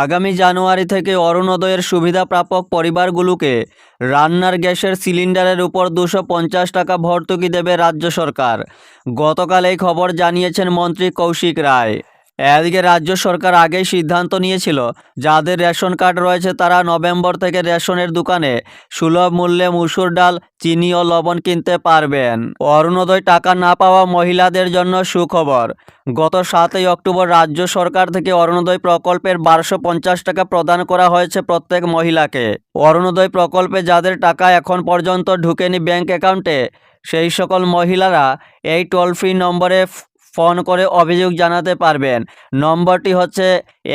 আগামী জানুয়ারি থেকে অরুণোদয়ের সুবিধাপ্রাপক পরিবারগুলোকে রান্নার গ্যাসের সিলিন্ডারের উপর দুশো টাকা ভর্তুকি দেবে রাজ্য সরকার। গতকাল এই খবর জানিয়েছেন মন্ত্রী কৌশিক রায়। এদিকে রাজ্য সরকার আগেই সিদ্ধান্ত নিয়েছিল, যাদের রেশন কার্ড রয়েছে তারা নভেম্বর থেকে রেশনের দোকানে সুলভ মূল্যে মুসুর ডাল, চিনি ও লবণ কিনতে পারবেন। অরুণোদয় টাকা না পাওয়া মহিলাদের জন্য সুখবর। গত সাতই অক্টোবর রাজ্য সরকার থেকে অরুণোদয় প্রকল্পের বারোশো পঞ্চাশ টাকা প্রদান করা হয়েছে প্রত্যেক মহিলাকে। অরুণোদয় প্রকল্পে যাদের টাকা এখন পর্যন্ত ঢুকেনি ব্যাংক অ্যাকাউন্টে, সেই সকল মহিলারা এই টোল ফ্রি নম্বরে ফোন করে অভিযোগ জানাতে পারবেন। নম্বরটি হচ্ছে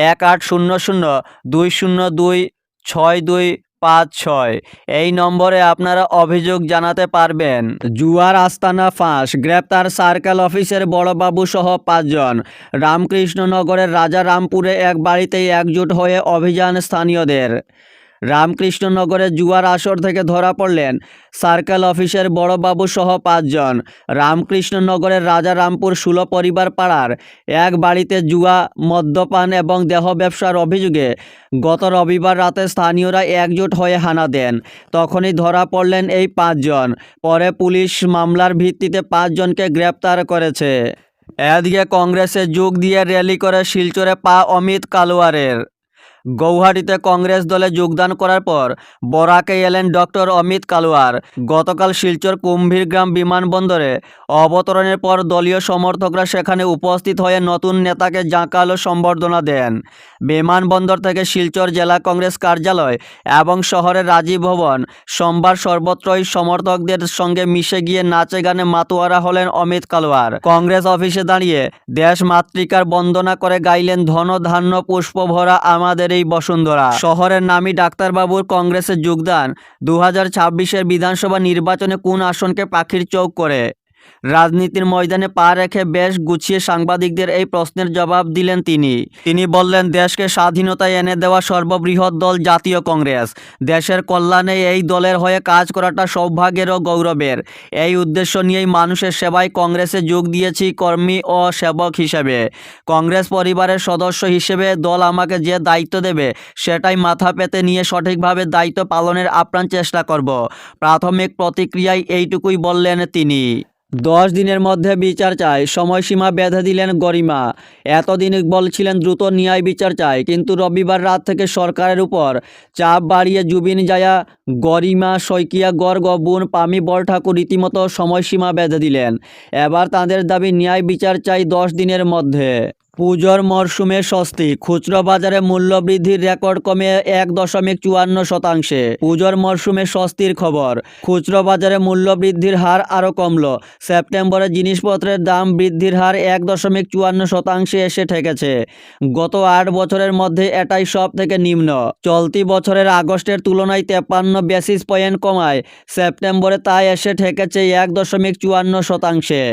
এক আট শূন্য শূন্য দুই শূন্য দুই ছয় দুই পাঁচ ছয়। এই নম্বরে আপনারা অভিযোগ জানাতে পারবেন। জুয়ার আস্তানা ফাঁস, গ্রেপ্তার সার্কেল অফিসের বড়বাবু সহ পাঁচজন। রামকৃষ্ণনগরের রাজারামপুরে এক বাড়িতেই একজোট হয়ে অভিযান স্থানীয়দের। রামকৃষ্ণনগরের জুয়ার আসর থেকে ধরা পড়লেন সার্কেল অফিসের বড়বাবু সহ পাঁচজন। রামকৃষ্ণনগরের রাজারামপুর ষোলো পরিবার পাড়ার এক বাড়িতে জুয়া, মদ্যপান এবং দেহ ব্যবসার অভিযোগে গত রবিবার রাতে স্থানীয়রা একজোট হয়ে হানা দেন। তখনই ধরা পড়লেন এই পাঁচজন। পরে পুলিশ মামলার ভিত্তিতে পাঁচজনকে গ্রেপ্তার করেছে। এদিকে কংগ্রেসে যোগ দিয়ে র্যালি করে শিলচরে পা অমিত কালোয়ারের গৌহাটিতে কংগ্রেস দলে যোগদান করার পর বরাকে এলেন ডক্টর অমিত কালোয়ার। গতকাল শিলচর কুম্ভীরগ্রাম বিমানবন্দরে অবতরণের পর দলীয় সমর্থকরা সেখানে উপস্থিত হয়ে নতুন নেতাকে জাঁকালো সম্বর্ধনা দেন। বিমানবন্দর থেকে শিলচর জেলা কংগ্রেস কার্যালয় এবং শহরের রাজীব ভবন সোমবার সর্বত্রই সমর্থকদের সঙ্গে মিশে গিয়ে নাচে গানে মাতোয়ারা হলেন অমিত কালোয়ার। কংগ্রেস অফিসে দাঁড়িয়ে দেশ মাতৃকার বন্দনা করে গাইলেন ধন ধান্য পুষ্প ভরা আমাদের এই বসুন্ধরা। শহরের নামী ডাক্তারবাবুর কংগ্রেসের যোগদান। দু হাজার বিধানসভা নির্বাচনে কোন আসনকে পাখির চোখ করে? রাজনীতির ময়দানে পা রেখে বেশ গুছিয়ে সাংবাদিকদের এই প্রশ্নের জবাব দিলেন তিনি। তিনি বললেন, দেশকে স্বাধীনতা এনে দেওয়া সর্ববৃহৎ দল জাতীয় কংগ্রেস। দেশের কল্যাণে এই দলের হয়ে কাজ করাটা সৌভাগ্যের ও গৌরবের। এই উদ্দেশ্য নিয়েই মানুষের সেবায় কংগ্রেসে যোগ দিয়েছি কর্মী ও সেবক হিসেবে। কংগ্রেস পরিবারের সদস্য হিসেবে দল আমাকে যে দায়িত্ব দেবে, সেটাই মাথা পেতে নিয়ে সঠিকভাবে দায়িত্ব পালনের আপ্রাণ চেষ্টা করব। প্রাথমিক প্রতিক্রিয়ায় এইটুকুই বললেন তিনি। দশ দিনের মধ্যে বিচার চাই। সময়সীমা বেঁধে দিলেন গরিমা। এতদিন বলছিলেন দ্রুত ন্যায় বিচার চাই, কিন্তু রবিবার রাত থেকে সরকারের উপর চাপ বাড়িয়ে জুবিন জায়া, গরিমা শৈকিয়া গর্গ, বুন, পামি বল ঠাকুর রীতিমতো সময়সীমা বেঁধে দিলেন। এবার তাদের দাবি ন্যায় বিচার চাই দশ দিনের মধ্যে। পুজোর মরশুমে স্বস্তি, খুচরো বাজারে মূল্য বৃদ্ধির রেকর্ড কমে এক দশমিক চুয়ান্ন শতাংশে। পুজোর মরশুমে স্বস্তির খবর, খুচরো বাজারে মূল্য বৃদ্ধির হার আরও কমল। সেপ্টেম্বরে জিনিসপত্রের দাম বৃদ্ধির হার এক দশমিক চুয়ান্ন শতাংশে এসে ঠেকেছে। গত আট বছরের মধ্যে এটাই সব থেকে নিম্ন। চলতি বছরের আগস্টের তুলনায় তেপ্পান্ন বেসিস পয়েন্ট কমায়। সেপ্টেম্বরে তা এসে ঠেকেছে এক দশমিক চুয়ান্ন শতাংশে।